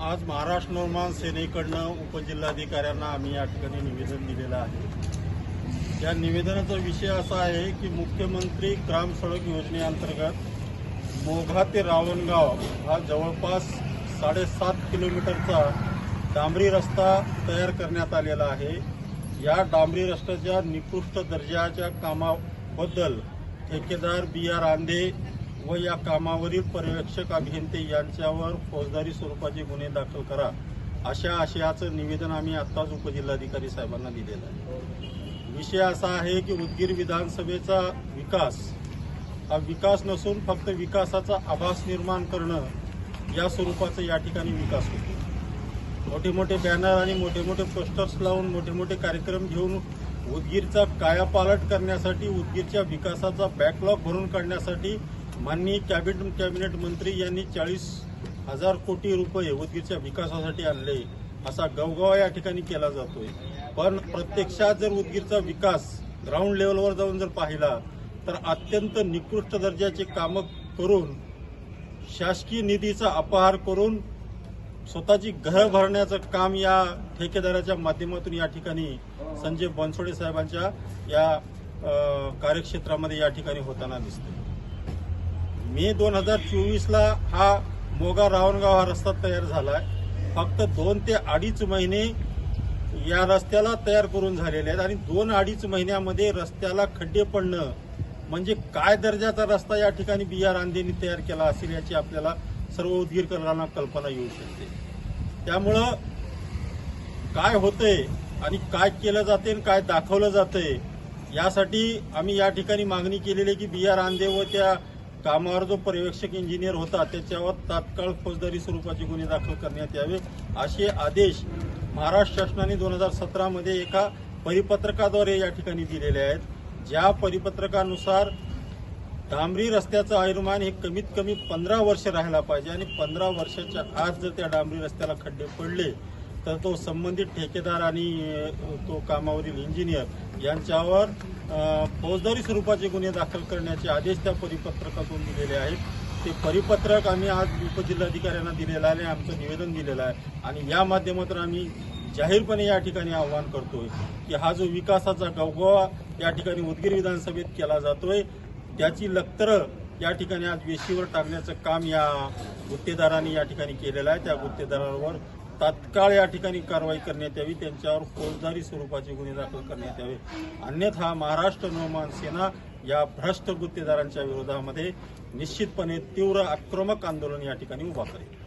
आज महाराष्ट्र निर्माण सेनेकडनं उपजिल्हाधिकाऱ्यांना आम्ही या ठिकाणी निवेदन दिलेलं आहे. या निवेदनाचा विषय असा आहे की मुख्यमंत्री ग्राम सडक योजनेअंतर्गत मोघा ते रावणगाव हा जवळपास साडेसात किलोमीटरचा डांबरी रस्ता तयार करण्यात आलेला आहे. या डांबरी रस्त्याच्या निकृष्ट दर्जाच्या कामाबद्दल ठेकेदार बी आर आंधे व या कामावरील पर्यवेक्षक अभियंते यांच्यावर फौजदारी स्वरूपाचे गुन्हे दाखल करा अशा आशयाचं निवेदन आम्ही आत्ताच उपजिल्हाधिकारी साहेबांना दिलेलं आहे. विषय असा आहे की उदगीर विधानसभेचा विकास हा विकास नसून फक्त विकासाचा आभास निर्माण करणं या स्वरूपाचा या ठिकाणी विकास होतो. मोठे मोठे बॅनर आणि मोठे मोठे पोस्टर्स लावून मोठे मोठे कार्यक्रम घेऊन उदगीरचा कायापालट करण्यासाठी उदगीरच्या विकासाचा बॅकलॉग भरून काढण्यासाठी माननीय कॅबिनेट कॅबिनेट मंत्री यांनी चाळीस हजार कोटी रुपये उदगीरच्या विकासासाठी आणले. असा गवगावा या ठिकाणी केला जातोय. पण प्रत्यक्षात जर उदगीरचा विकास ग्राउंड लेवलवर जाऊन जर पाहिला तर अत्यंत निकृष्ट दर्जाचे कामं करून शासकीय निधीचा अपहार करून स्वतःची घरं भरण्याचं काम या ठेकेदाराच्या माध्यमातून या ठिकाणी संजय बनसोडे साहेबांच्या या कार्यक्षेत्रामध्ये या ठिकाणी होताना दिसते मे दोन हजार चोवीसला हा मोगा रावणगाव हा रस्ता तयार झाला आहे फक्त दोन ते अडीच महिने या रस्त्याला तयार करून झालेले आहेत आणि दोन अडीच महिन्यामध्ये रस्त्याला खड्डे पडणं म्हणजे काय दर्जाचा रस्ता या ठिकाणी बी आर आंधेनी तयार केला असेल याची आपल्याला सर्व उदगीरकरांना कल्पना येऊ शकते. त्यामुळं काय होतंय आणि काय केलं जाते आणि काय दाखवलं जातंय यासाठी आम्ही या ठिकाणी मागणी केलेली आहे की बी आर आंधे व त्या कामावर जो पर्यवेक्षक इंजिनियर होता त्याच्यावर तात्काळ फौजदारी स्वरूपाचे गुन्हे दाखल करण्यात यावे असे आदेश महाराष्ट्र शासनाने दोन हजार सतरामध्ये एका परिपत्रकाद्वारे या ठिकाणी दिलेले आहेत. ज्या परिपत्रकानुसार डांबरी रस्त्याचं आयुर्मान हे कमीत कमी पंधरा वर्ष राहायला पाहिजे आणि पंधरा वर्षाच्या आत जर त्या डांबरी रस्त्याला खड्डे पडले तर तो संबंधित ठेकेदार आणि तो कामावरील इंजिनियर यांच्यावर फौजदारी स्वरूपाचे गुन्हे दाखल करण्याचे आदेश त्या परिपत्रकातून दिलेले आहेत. ते परिपत्रक आम्ही आज उपजिल्हाधिकाऱ्यांना दिलेलं आहे आमचं निवेदन दिलेलं आहे. आणि या माध्यमातून आम्ही जाहीरपणे या ठिकाणी आव्हान करतोय की हा जो विकासाचा गवगवा या ठिकाणी उदगीर विधानसभेत केला जातोय त्याची लक्तर या ठिकाणी आज वेशीवर टाकण्याचं काम या गुत्तेदारांनी या ठिकाणी केलेलं आहे. त्या गुत्तेदारांवर तात्काळ या ठिकाणी कारवाई करण्यात यावी त्यांच्यावर फौजदारी स्वरूपाचे गुन्हे दाखल करण्यात यावे. अन्यथा महाराष्ट्र नवमान सेना या भ्रष्ट गुत्तेदारांच्या विरोधामध्ये निश्चितपणे तीव्र आक्रमक आंदोलन या ठिकाणी उभा करेल.